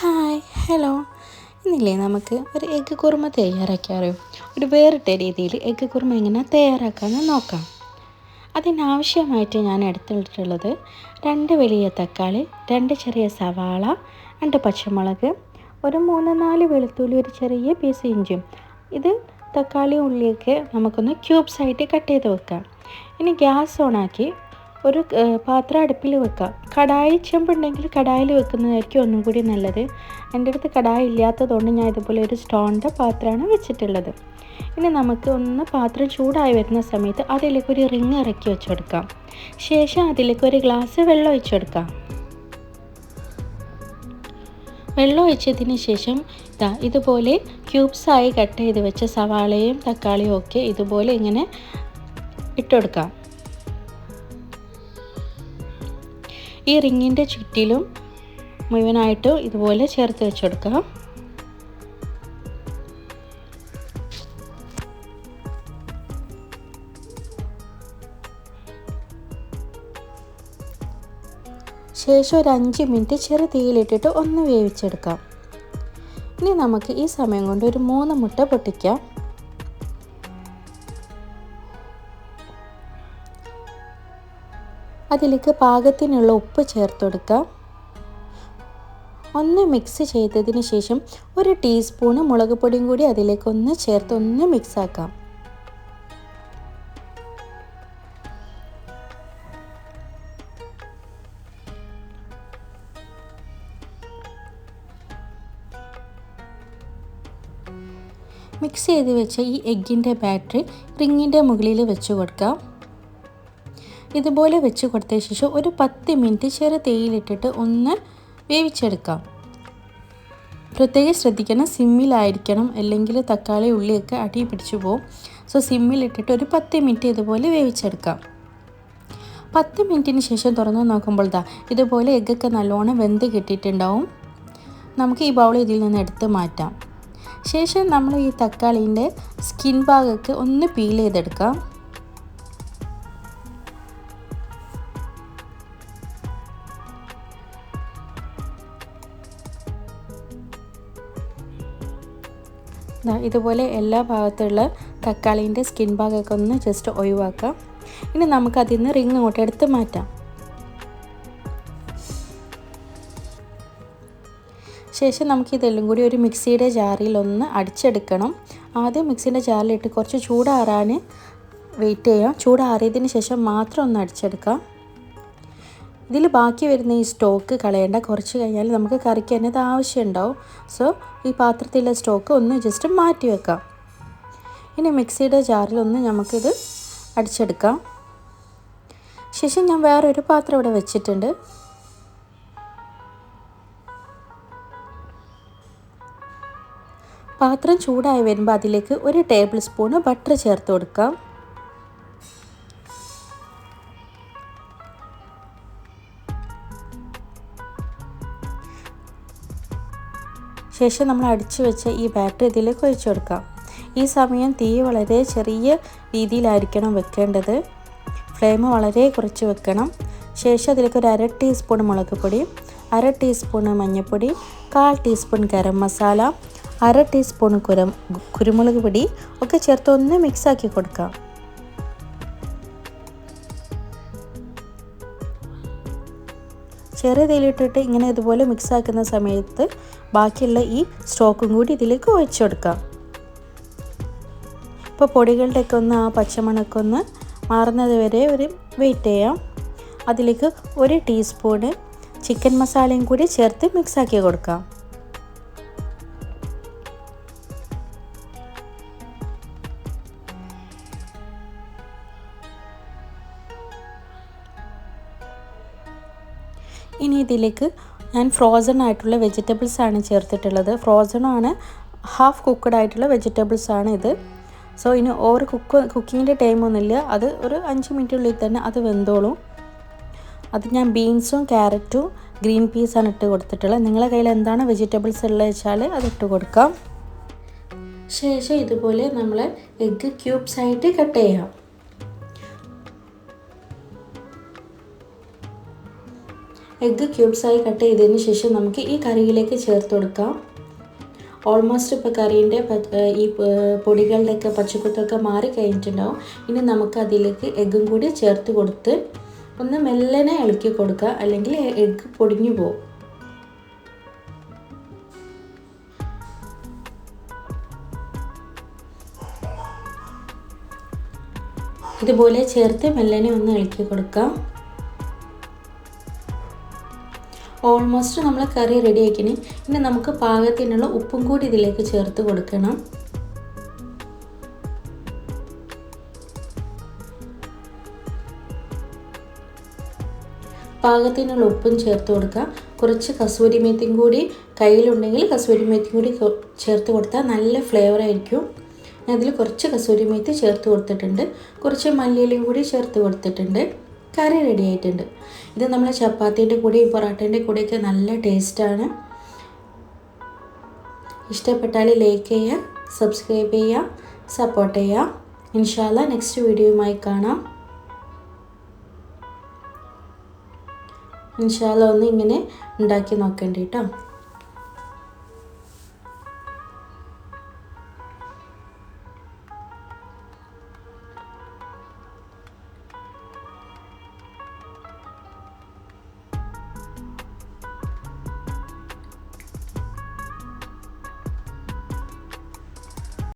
Hi hello. ഇന്നില്ലേ നമുക്ക് ഒരു egg kurma തയ്യാറാക്കിയാറിയോ ഒരു വേറിട്ട രീതിയിൽ എഗ്ഗ് കുറുമ എങ്ങനെ തയ്യാറാക്കാമെന്ന് നോക്കാം. അതിനാവശ്യമായിട്ട് ഞാൻ എടുത്തിട്ടുള്ളത് രണ്ട് വലിയ തക്കാളി രണ്ട് ചെറിയ സവാള രണ്ട് പച്ചമുളക് ഒരു മൂന്ന് നാല് വെളുത്തുള്ളി ഒരു ചെറിയ പീസ് ഇഞ്ചും. ഇത് തക്കാളി ഉള്ളിയൊക്കെ നമുക്കൊന്ന് ക്യൂബ്സായിട്ട് കട്ട് ചെയ്ത് വെക്കാം. ഇനി ഗ്യാസ് ഓണാക്കി ഒരു പാത്രം അടുപ്പിൽ വെക്കാം കടായി ചെമ്പുണ്ടെങ്കിൽ കടായിൽ വെക്കുന്നതായിരിക്കും ഒന്നും കൂടി നല്ലത്. എന്റെ അടുത്ത് കടായി ഇല്ലാത്തതുകൊണ്ട് ഞാൻ ഇതുപോലെ ഒരു സ്റ്റോണിന്റെ പാത്രമാണ് വെച്ചിട്ടുള്ളത്. ഇനി നമുക്ക് ഒന്ന് പാത്രം ചൂടായി വരുന്ന സമയത്ത് അതിലേക്ക് ഒരു റിങ് ഇറക്കി വെച്ച് കൊടുക്കാം. ശേഷം അതിലേക്ക് ഒരു ഗ്ലാസ് വെള്ളം ഒഴിച്ചു കൊടുക്കാം. വെള്ളം ഒഴിച്ചതിന് ശേഷം ഇതാ ഇതുപോലെ ക്യൂബ്സായി കട്ട് ചെയ്ത് വെച്ച സവാളയും തക്കാളിയും ഒക്കെ ഇതുപോലെ ഇങ്ങനെ ഇട്ടുകൊടുക്കാം ഈ റിങ്ങിന്റെ ചുറ്റിലും മുഴുവനായിട്ട് ഇതുപോലെ ചേർത്ത് വെച്ചെടുക്കാം. ശേഷം ഒരു അഞ്ച് മിനിറ്റ് ചെറു തീയിലിട്ടിട്ട് ഒന്ന് വേവിച്ചെടുക്കാം. ഇനി നമുക്ക് ഈ സമയം കൊണ്ട് ഒരു മൂന്ന് മുട്ട പൊട്ടിക്കാം. അതിലേക്ക് പാകത്തിനുള്ള ഉപ്പ് ചേർത്ത് കൊടുക്കാം ഒന്ന് മിക്സ് ചെയ്തതിന് ശേഷം ഒരു ടീസ്പൂണ് മുളക് പൊടിയും കൂടി അതിലേക്ക് ഒന്ന് ചേർത്ത് ഒന്ന് മിക്സ് ആക്കാം. മിക്സ് ചെയ്ത് വെച്ച ഈ എഗ്ഗിന്റെ ബാറ്ററി റിങ്ങിന്റെ മുകളിൽ വെച്ച് കൊടുക്കാം. ഇതുപോലെ വെച്ച് കൊടുത്ത ശേഷം ഒരു പത്ത് മിനിറ്റ് ചെറു തേയിലിട്ടിട്ട് ഒന്ന് വേവിച്ചെടുക്കാം. പ്രത്യേകം ശ്രദ്ധിക്കണം സിമ്മിലായിരിക്കണം അല്ലെങ്കിൽ തക്കാളി ഉള്ളിയൊക്കെ അടി പിടിച്ചു പോകും. സോ സിമ്മിലിട്ടിട്ട് ഒരു പത്ത് മിനിറ്റ് ഇതുപോലെ വേവിച്ചെടുക്കാം. പത്ത് മിനിറ്റിന് ശേഷം തുറന്ന് നോക്കുമ്പോൾ ദാ ഇതുപോലെ എഗ്ഗൊക്കെ നല്ലോണം വെന്ത് കിട്ടിയിട്ടുണ്ടാവും. നമുക്ക് ഈ ബൗൾ ഇതിൽ നിന്ന് എടുത്ത് മാറ്റാം. ശേഷം നമ്മൾ ഈ തക്കാളീന്റെ സ്കിൻ ഭാഗമൊക്കെ ഒന്ന് പീൽ ചെയ്തെടുക്കാം. ഇതുപോലെ എല്ലാ ഭാഗത്തുള്ള തക്കാളീന്റെ സ്കിൻ ഭാഗമൊക്കെ ഒന്ന് ജസ്റ്റ് ഒഴിവാക്കാം. ഇനി നമുക്കതിൽ നിന്ന് റിങ് അങ്ങോട്ട് എടുത്ത് മാറ്റാം. ശേഷം നമുക്ക് ഇതെല്ലാം കൂടി ഒരു മിക്സിയുടെ ജാറിൽ ഒന്ന് അടിച്ചെടുക്കണം. ആദ്യം മിക്സിന്റെ ജാറിലിട്ട് കുറച്ച് ചൂടാറാൻ വെയിറ്റ് ചെയ്യാം. ചൂടാറിയതിന് ശേഷം മാത്രം ഒന്ന് അടിച്ചെടുക്കാം. ഇതിൽ ബാക്കി വരുന്ന ഈ സ്റ്റോക്ക് കളയേണ്ട കുറച്ച് കഴിഞ്ഞാൽ നമുക്ക് കറിക്ക് തന്നെ ഇത് ആവശ്യമുണ്ടാവും. സോ ഈ പാത്രത്തിലെ സ്റ്റോക്ക് ഒന്ന് ജസ്റ്റ് മാറ്റി വെക്കാം. ഇനി മിക്സിയുടെ ജാറിൽ ഒന്ന് നമുക്കിത് അടിച്ചെടുക്കാം. ശേഷം ഞാൻ വേറൊരു പാത്രം ഇവിടെ വെച്ചിട്ടുണ്ട്. പാത്രം ചൂടായി വരുമ്പോൾ അതിലേക്ക് ഒരു ടേബിൾ സ്പൂണ് ബട്ടർ ചേർത്ത് കൊടുക്കാം. ശേഷം നമ്മൾ അടിച്ചു വെച്ച ഈ ബാറ്റർ ഇതിലേക്ക് ഒഴിച്ചു കൊടുക്കാം. ഈ സമയം തീ വളരെ ചെറിയ രീതിയിലായിരിക്കണം വെക്കേണ്ടത്. ഫ്ലെയിം വളരെ കുറച്ച് വെക്കണം. ശേഷം അതിലേക്ക് ഒരു അര ടീസ്പൂൺ മുളക് പൊടി അര ടീസ്പൂൺ മഞ്ഞൾപ്പൊടി കാൽ ടീസ്പൂൺ ഗരം മസാല അര ടീസ്പൂൺ കുര കുരുമുളക് പൊടി ഒക്കെ ചേർത്ത് ഒന്ന് മിക്സാക്കി കൊടുക്കാം. ചെറിയ തീയിലിട്ടിട്ട് ഇങ്ങനെ ഇതുപോലെ മിക്സ് ആക്കുന്ന സമയത്ത് ബാക്കിയുള്ള ഈ സ്റ്റോക്കും കൂടി ഇതിലേക്ക് ഒഴിച്ചു കൊടുക്കാം. ഇപ്പോൾ പൊടികളുടെയൊക്കെ ഒന്ന് ആ പച്ചമണൊക്കെ ഒന്ന് മാറുന്നത് വരെ ഒരു വെയിറ്റ് ചെയ്യാം. അതിലേക്ക് ഒരു ടീസ്പൂണ് ചിക്കൻ മസാലയും കൂടി ചേർത്ത് മിക്സാക്കി കൊടുക്കാം. ഇനി ഇതിലേക്ക് ഞാൻ ഫ്രോസൺ ആയിട്ടുള്ള വെജിറ്റബിൾസ് ആണ് ചേർത്തിട്ടുള്ളത്. ഫ്രോസണാണ് ഹാഫ് കുക്കഡ് ആയിട്ടുള്ള വെജിറ്റബിൾസ് ആണ് ഇത്. സോ ഇനി ഓവർ കുക്ക് കുക്കിങ്ങിന്റെ ടൈമൊന്നുമില്ല അത് ഒരു അഞ്ച് മിനിറ്റിനുള്ളിൽ തന്നെ അത് വെന്തോളും. അത് ഞാൻ ബീൻസും ക്യാരറ്റും ഗ്രീൻ പീസാണ് ഇട്ട് കൊടുത്തിട്ടുള്ളത്. നിങ്ങളുടെ കയ്യിൽ എന്താണ് വെജിറ്റബിൾസ് ഉള്ളത് വെച്ചാൽ അത് ഇട്ട് കൊടുക്കാം. ശേഷം ഇതുപോലെ നമ്മൾ എഗ്ഗ് ക്യൂബ്സ് ആയിട്ട് കട്ട് ചെയ്യാം. എഗ്ഗ് ക്യൂബ്സായി കട്ട് ചെയ്തതിന് ശേഷം നമുക്ക് ഈ കറിയിലേക്ക് ചേർത്ത് കൊടുക്കാം. ഓൾമോസ്റ്റ് ഇപ്പോൾ കറീന്റെ ഈ പൊടികളുടെയൊക്കെ പച്ചക്കുത്തൊക്കെ മാറി കഴിഞ്ഞിട്ടുണ്ടാവും. ഇനി നമുക്ക് അതിലേക്ക് എഗ്ഗും കൂടി ചേർത്ത് കൊടുത്ത് ഒന്ന് മെല്ലനെ ഇളക്കി കൊടുക്കുക. അല്ലെങ്കിൽ എഗ്ഗ് പൊടിഞ്ഞു പോകും. ഇതുപോലെ ചേർത്ത് മെല്ലനെ ഒന്ന് ഇളക്കി കൊടുക്കാം. ഓൾമോസ്റ്റ് നമ്മൾ കറി റെഡി ആക്കിന് ഇനി നമുക്ക് പാകത്തിനുള്ള ഉപ്പും കൂടി ഇതിലേക്ക് ചേർത്ത് കൊടുക്കണം. പാകത്തിനുള്ള ഉപ്പും ചേർത്ത് കൊടുക്കുക കുറച്ച് കസൂരി മേത്തിയും കൂടി കയ്യിലുണ്ടെങ്കിൽ കസൂരി മേത്തിയും കൂടി ചേർത്ത് കൊടുത്താൽ നല്ല ഫ്ലേവർ ആയിരിക്കും. അതിൽ കുറച്ച് കസൂരി മേത്തി ചേർത്ത് കൊടുത്തിട്ടുണ്ട്. കുറച്ച് മല്ലിയിലയും കൂടി ചേർത്ത് കൊടുത്തിട്ടുണ്ട്. കറി റെഡി ആയിട്ടുണ്ട്. ഇത് നമ്മൾ ചപ്പാത്തിന്റെ കൂടെയും പൊറോട്ടേന്റെ കൂടെയൊക്കെ നല്ല ടേസ്റ്റാണ് ഇഷ്ടപ്പെട്ടാൽ ലൈക്ക് ചെയ്യുക സബ്സ്ക്രൈബ് ചെയ്യുക സപ്പോർട്ട് ചെയ്യുക. ഇൻഷാല്ല നെക്സ്റ്റ് വീഡിയോയുമായി കാണാം. ഇൻഷാല്ല ഒന്ന് ഇങ്ങനെ ഉണ്ടാക്കി നോക്കേണ്ടി കേട്ടോ